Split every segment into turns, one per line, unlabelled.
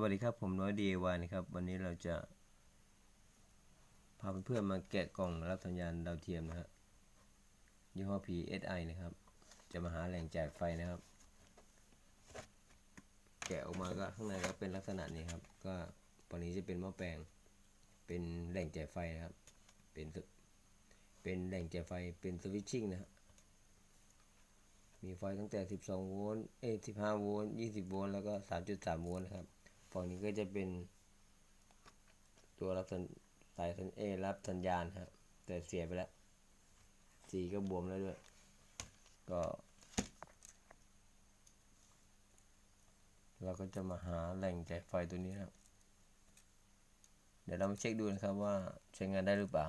วัสดีครับผมน้อยดีวานะครับ วันนี้เราจะ พาเพื่อนๆมาแกะกล่องรับสัญญาณดาวเทียมนะฮะยี่ห้อ PSI นะครับ จะมาหาแหล่งจ่ายไฟนะครับ แกะออกมาก็ข้างในก็เป็นลักษณะนี้ครับ ก็ตัวนี้จะเป็นหม้อแปลง เป็นแหล่งจ่ายไฟนะครับ เป็นเป็นแหล่งจ่ายไฟเป็นสวิตชิ่งนะฮะมีไฟตั้งแต่ 12 โวลต์ เอ้ย15 โวลต์ 20 โวลต์ แล้วก็ 3.3 โวลต์นะครับ ฝั่งนี้ก็จะเป็นตัวรับสัญสายสัญเอรับสัญญาณครับแต่เสียไปแล้วสีก็บวมแล้วด้วย ก็เราก็จะมาหาแหล่งจ่ายไฟตัวนี้ครับ เดี๋ยวเรามาเช็คดูนะครับว่าใช้งานได้หรือเปล่า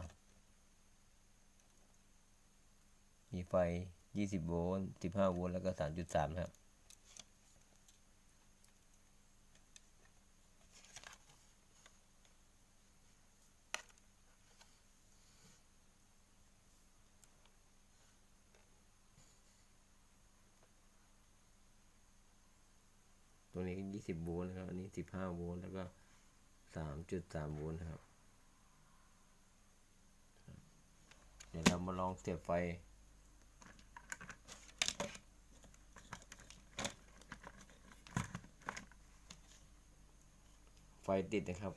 มีไฟ 20 โวลต์ 15 โวลต์ แล้วก็ 3.3 ครับ ตัวนี้ 20 โวลต์นะครับ อันนี้ 15 โวลต์ แล้วก็ 3.3 โวลต์นะครับ เดี๋ยวเรามาลองเสียบไฟไฟติดนะครับ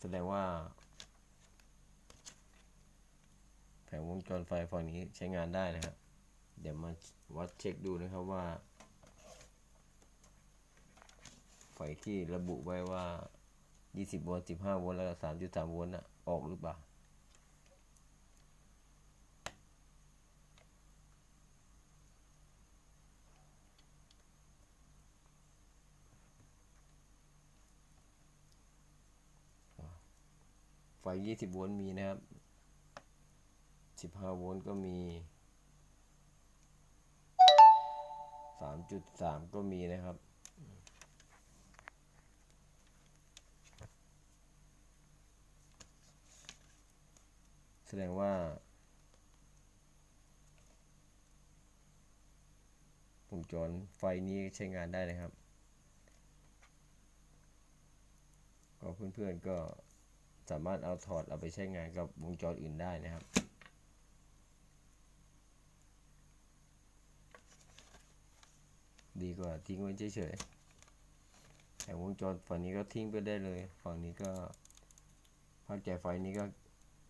แสดงว่า แผงวงจรไฟฝั่งนี้ใช้งานได้นะครับ เดี๋ยวมาวัดเช็คดูนะครับว่า ไฟที่ระบุไว้ว่า 20 โวลต์ 15 โวลต์ แล้วก็ 3.3 โวลต์น่ะ ออกหรือเปล่า ไฟ 20 โวลต์มีนะครับ 15 โวลต์ก็มี 3.3 ก็มีนะครับ แสดงว่า วงจรไฟนี้ใช้งานได้นะครับ ก็เพื่อนๆก็สามารถเอาถอดเอาไปใช้งานกับวงจรอื่นได้นะครับดีกว่าทิ้งไว้เฉยๆแต่วงจรฝั่งนี้ก็ทิ้งไปได้เลย ฝั่งนี้ก็ภาคจ่ายไฟนี้ก็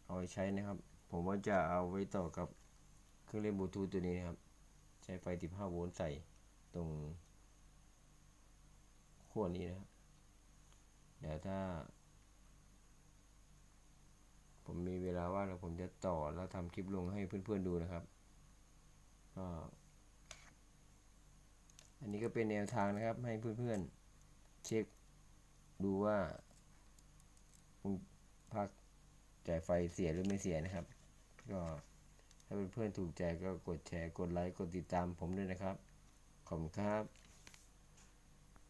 เอาไว้ใช้นะครับ ผมว่าจะเอาไว้ต่อกับเครื่องเล่นบลูทูธตัวนี้นะครับ ใช้ไฟ 15 โวลต์ใส่ตรงขั้วนี้นะครับเดี๋ยวถ้า ผมมีเวลาว่างแล้วผมจะต่อแล้วทำคลิปลงให้เพื่อนๆดูนะครับก็อันนี้ก็เป็นแนวทางนะครับ ให้เพื่อนๆเช็คดูว่าภาค จ่ายไฟเสียหรือไม่เสียนะครับ ก็ถ้าเพื่อนๆถูกใจก็กดแชร์ กดไลค์ กดติดตามผมด้วยนะครับ ขอบคุณครับ